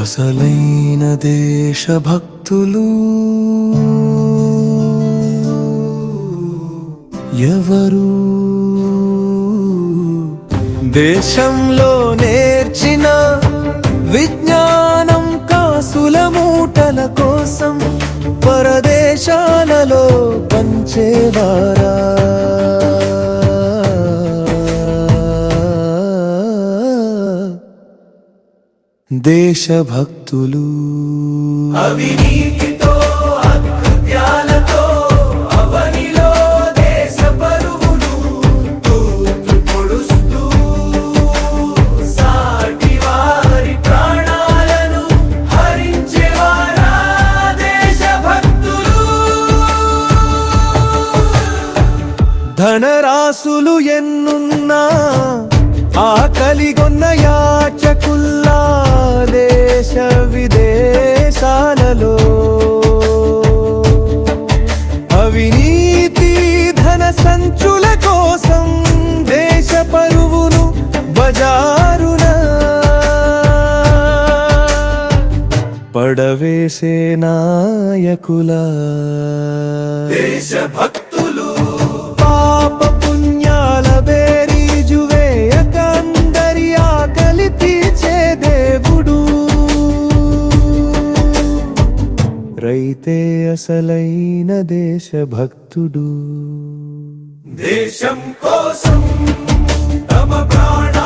అసలైన దేశభక్తులు. ఎవరు? దేశంలో నేర్చిన విజ్ఞానం కాసుల మూటల కోసం పరదేశాలలో పంచేవారా? దేశభక్తులు. అవినీతితో అకృత్యాలతో అవనిలో దేశ పరువును తూట్లు పొడుస్తూ సాటి వారి ప్రాణాలను హరించేవారా దేశభక్తులు. ధనరాశులు ఎన్నున్నా ఆకలిగొన్న సంచుల కోసం దేశ పరువును బజారున. పడవేసే నాయకుల. దేశభక్తులు. పాప పుణ్యాల బేరీజు వేయక అందరి ఆకలి తీర్చే దేవుడు. రైతే అసలైన దేశభక్తుడు. దేశం కోసం తమ ప్రాణ